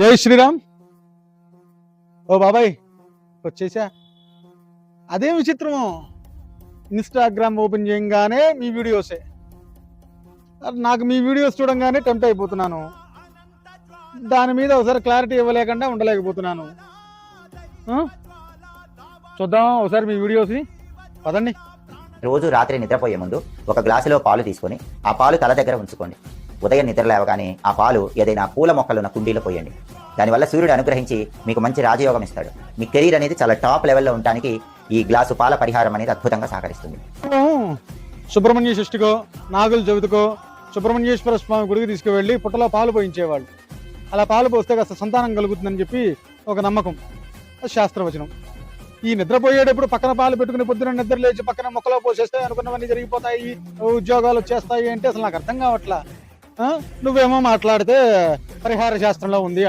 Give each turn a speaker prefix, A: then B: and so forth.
A: జై శ్రీరామ్. ఓ బాబాయ్ వచ్చేసా? అదేం విచిత్రము. ఇన్స్టాగ్రామ్ ఓపెన్ చేయగానే మీ వీడియోసే నాకు మీ వీడియోస్ చూడంగానే టెంప్ట్ అయిపోతున్నాను. దాని మీద ఒకసారి క్లారిటీ ఇవ్వలేకుండా ఉండలేకపోతున్నాను. చూద్దాం ఒకసారి మీ వీడియోస్ని పదండి.
B: రోజు రాత్రి నిద్రపోయే ముందు ఒక గ్లాసులో పాలు తీసుకొని ఆ పాలు తల దగ్గర ఉంచుకోండి. ఉదయం నిద్ర లేవగానే ఆ పాలు ఏదైనా పూల మొక్కలున్న కుండీలో పోయండి. దానివల్ల సూర్యుడు అనుగ్రహించి మీకు మంచి రాజయోగం ఇస్తాడు. మీ కెరీర్ అనేది చాలా టాప్ లెవెల్లో ఉండడానికి ఈ గ్లాసు పాల పరిహారం అనేది అద్భుతంగా సహకరిస్తుంది.
A: సుబ్రహ్మణ్య షష్ఠికో నాగుల చవితికో సుబ్రహ్మణ్యేశ్వర స్వామి గుడికి తీసుకువెళ్ళి పుట్టలో పాలు పోయించేవాళ్ళు. అలా పాలు పోస్తే కాస్త సంతానం కలుగుతుందని చెప్పి ఒక నమ్మకం. శాస్త్రవచనం. ఈ నిద్రపోయేటప్పుడు పక్కన పాలు పెట్టుకుని పొద్దున నిద్ర లేచి పక్కన మొక్కలో పోసేస్తే అనుకున్నవన్నీ జరిగిపోతాయి ఉద్యోగాలు వచ్చేస్తాయి అంటే అసలు నాకు అర్థం కావట్లా. నువ్వేమో మాట్లాడితే పరిహార శాస్త్రంలో ఉంది